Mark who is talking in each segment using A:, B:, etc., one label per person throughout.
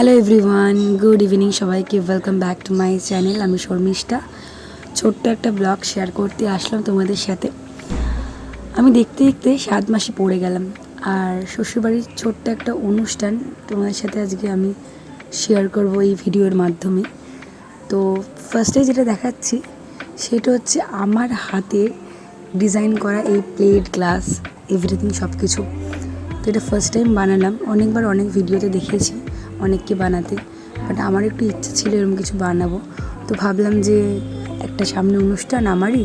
A: Hello everyone good evening সবাইকে welcome back to my channel আমি শর্মিষ্ঠা। ছোট্ট একটা ব্লগ শেয়ার করতে আসলাম তোমাদের সাথে। আমি দেখতে দেখতে সাত মাসে পড়ে গেলাম, আর শ্বশুরবাড়ির ছোট্ট একটা অনুষ্ঠান তোমাদের সাথে আজকে আমি শেয়ার করব এই ভিডিওর মাধ্যমে। তো ফার্স্টে যেটা দেখাচ্ছি, সেটা হচ্ছে আমার হাতে ডিজাইন করা এই প্লেট গ্লাস এভরিথিং সব কিছু তো এটা ফার্স্ট টাইম বানালাম, অনেকবার অনেক ভিডিওতে দেখেছি অনেককে বানাতে। বাট আমার একটু ইচ্ছে ছিল এরকম কিছু বানাবো। তো ভাবলাম যে একটা সামনে অনুষ্ঠান আমারই।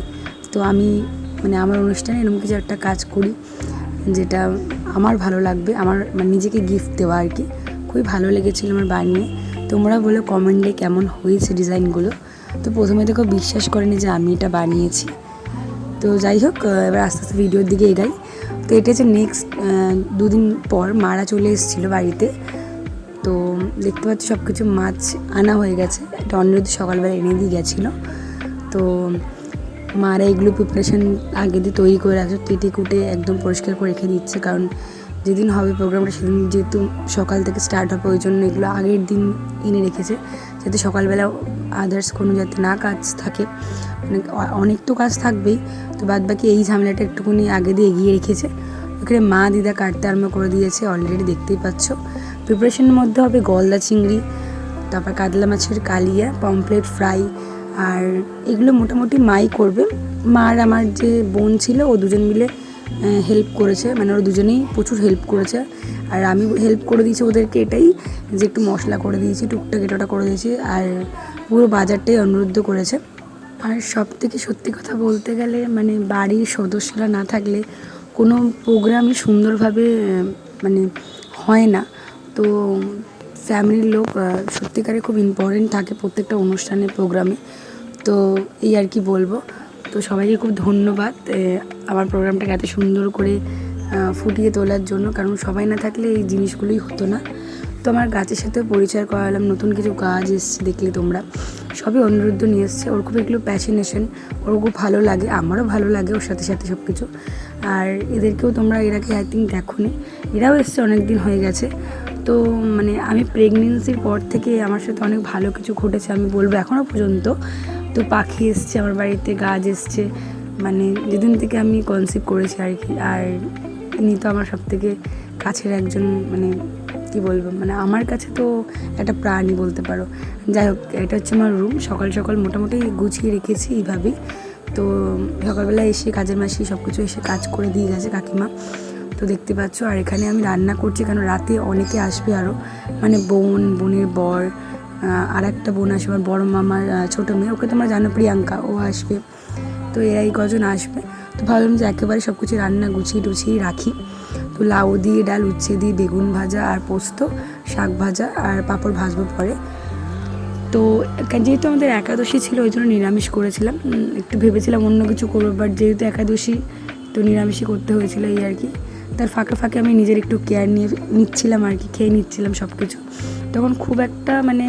A: তো আমি মানে আমার অনুষ্ঠানে এরকম কিছু একটা কাজ করি, যেটা আমার ভালো লাগবে, আমার মানে নিজেকে গিফট দেওয়া আর কি। খুবই ভালো লেগেছিলো আমার বানিয়ে। তোমরা বলো কমেন্টে কেমন হয়েছে ডিজাইনগুলো তো প্রথমে তো কেউ বিশ্বাস করেনি যে আমি এটা বানিয়েছি। তো যাই হোক এবার আস্তে আস্তে ভিডিওর দিকে এগাই। তো এটা হচ্ছে নেক্সট দুদিন পর মারা চলে এসেছিল বাড়িতে। তো দেখতে পাচ্ছি সব কিছু মাছ আনা হয়ে গেছে। এটা অনিরুদ্ধ সকালবেলা এনে দিয়ে গেছিল। তো মারা এগুলো প্রিপারেশন আগে দিয়ে তৈরি করে রাখছে। কেটে কুটে একদম পরিষ্কার করে রেখে দিচ্ছে। কারণ যেদিন হবে প্রোগ্রামটা সেদিন যেহেতু সকাল থেকে স্টার্ট হবে, ওই জন্য এগুলো আগের দিন এনে রেখেছে। যাতে সকালবেলা আদার্স কোনো যাতে না কাজ থাকে। মানে অনেক তো কাজ থাকবেই। তো বাদ বাকি এই ঝামেলাটা একটুখানি আগে দিয়ে এগিয়ে রেখেছে। ওখানে মা দিদা কাটতে আরম্ভ করে দিয়েছে। অলরেডি দেখতেই পাচ্ছ। প্রিপারেশনের মধ্যে হবে গলদা চিংড়ি, তারপর কাতলা মাছের কালিয়া পমপ্লেট ফ্রাই, আর এগুলো মোটামুটি মাই করবে। মা আর আমার যে বোন ছিল, ও দুজন মিলে হেল্প করেছে। মানে ওরা দুজনেই প্রচুর হেল্প করেছে। আর আমি হেল্প করে দিয়েছি ওদেরকে এটাই, যে একটু মশলা করে দিয়েছি, টুকটাক এটা করে দিয়েছি। আর পুরো বাজারটাই অনুরোধ করেছে। আর সব থেকে সত্যি কথা বলতে গেলে মানে বাড়ির সদস্যরা না থাকলে কোনো প্রোগ্রামই সুন্দরভাবে মানে হয় না। তো ফ্যামিলির লোক সত্যিকারে খুব ইম্পর্টেন্ট থাকে প্রত্যেকটা অনুষ্ঠানে প্রোগ্রামে তো এই আর কি বলব। তো সবাইকে খুব ধন্যবাদ আমার প্রোগ্রামটাকে এত সুন্দর করে ফুটিয়ে তোলার জন্য। কারণ সবাই না থাকলে এই জিনিসগুলোই হতো না। তো আমার গাছের সাথে পরিচয় করালাম, নতুন কিছু গাছ এসছে দেখলে তোমরা। সবই অনুরুদ্ধ নিয়ে এসছে। ওর খুব এগুলো প্যাশনেশন ওর খুব ভালো লাগে, আমারও ভালো লাগে ওর সাথে সাথে সব কিছু আর এদেরকেও তোমরা, এর আগে আই থিঙ্ক দেখো এরাও এসছে অনেক দিন হয়ে গেছে। তো মানে আমি প্রেগনেন্সির পর থেকে আমার সাথে অনেক ভালো কিছু ঘটেছে, আমি বলব এখনও পর্যন্ত। তো পাখি এসছে, আমার বাড়িতে গাছ এসছে মানে যেদিন থেকে আমি কনসিভ করেছি আর কি, আর ইনি তো আমার সব থেকে কাছের একজন মানে কি বলব মানে আমার কাছে তো একটা প্রাণী বলতে পারো। যাই হোক, এটা হচ্ছে আমার রুম সকাল সকাল মোটামুটি গুছিয়ে রেখেছি এইভাবেই। তো সকালবেলা এসে কাজের মাসি সব কিছু এসে কাজ করে দিয়ে গেছে কাকিমা। তো দেখতে পাচ্ছ, আর এখানে আমি রান্না করছি, কারণ রাতে অনেকে আসবে আরও মানে বোন, বোনের বর আর একটা বোন আসবে, আমার বড় মামার ছোটো মেয়ে, ওকে তোমরা জানো, প্রিয়াঙ্কা, ও আসবে। তো এরাই কজন আসবে। তো ভাবলাম যে একেবারে সব কিছু রান্না গুছিয়ে টুছিয়ে রাখি। তো লাউ দিয়ে ডাল, উচ্ছে দিয়ে বেগুন ভাজা আর পোস্ত, শাক ভাজা আর পাঁপড় ভাজবো পরে। তো যেহেতু আমাদের একাদশী ছিল, ওই জন্য নিরামিষ করেছিলাম। একটু ভেবেছিলাম অন্য কিছু করব বাট যেহেতু একাদশী, তো নিরামিষই করতে হয়েছিল এই আর কি। তার ফাঁকে ফাঁকে আমি নিজের একটু কেয়ার নিয়ে নিচ্ছিলাম আর কি, খেয়ে নিচ্ছিলাম সব কিছু তখন খুব একটা মানে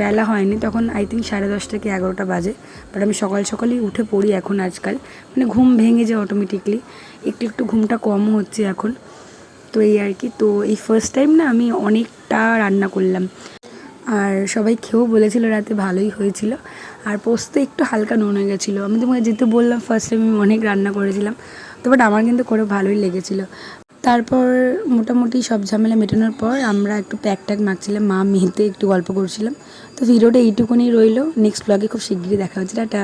A: বেলা হয়নি। তখন আই থিঙ্ক সাড়ে দশটা কি এগারোটা বাজে। বাট আমি সকাল সকালই উঠে পড়ি এখন আজকাল। মানে ঘুম ভেঙে যায় অটোমেটিকলি একটু একটু ঘুমটা কমও হচ্ছে এখন। তো এই আর কি। তো এই ফার্স্ট টাইম না আমি অনেকটা রান্না করলাম। আর সবাই খেয়েও বলেছিল রাতে ভালোই হয়েছিল। আর পোস্ত একটু হালকা নুন হয়ে গেছিল। আমি তোমাকে যেতে বললাম ফার্স্ট টাইম আমি অনেক রান্না করেছিলাম। তো বাট আমার কিন্তু করে ভালোই লেগেছিলো। তারপর মোটামুটি সব ঝামেলা মেটানোর পর আমরা একটু প্যাক ট্যাক মাখছিলাম, মা মেয়েতে একটু গল্প করছিলাম। তো ভিডিওটা এইটুকুনি রইল নেক্সট ব্লগে খুব শিগগিরই দেখা হচ্ছে, টাটা।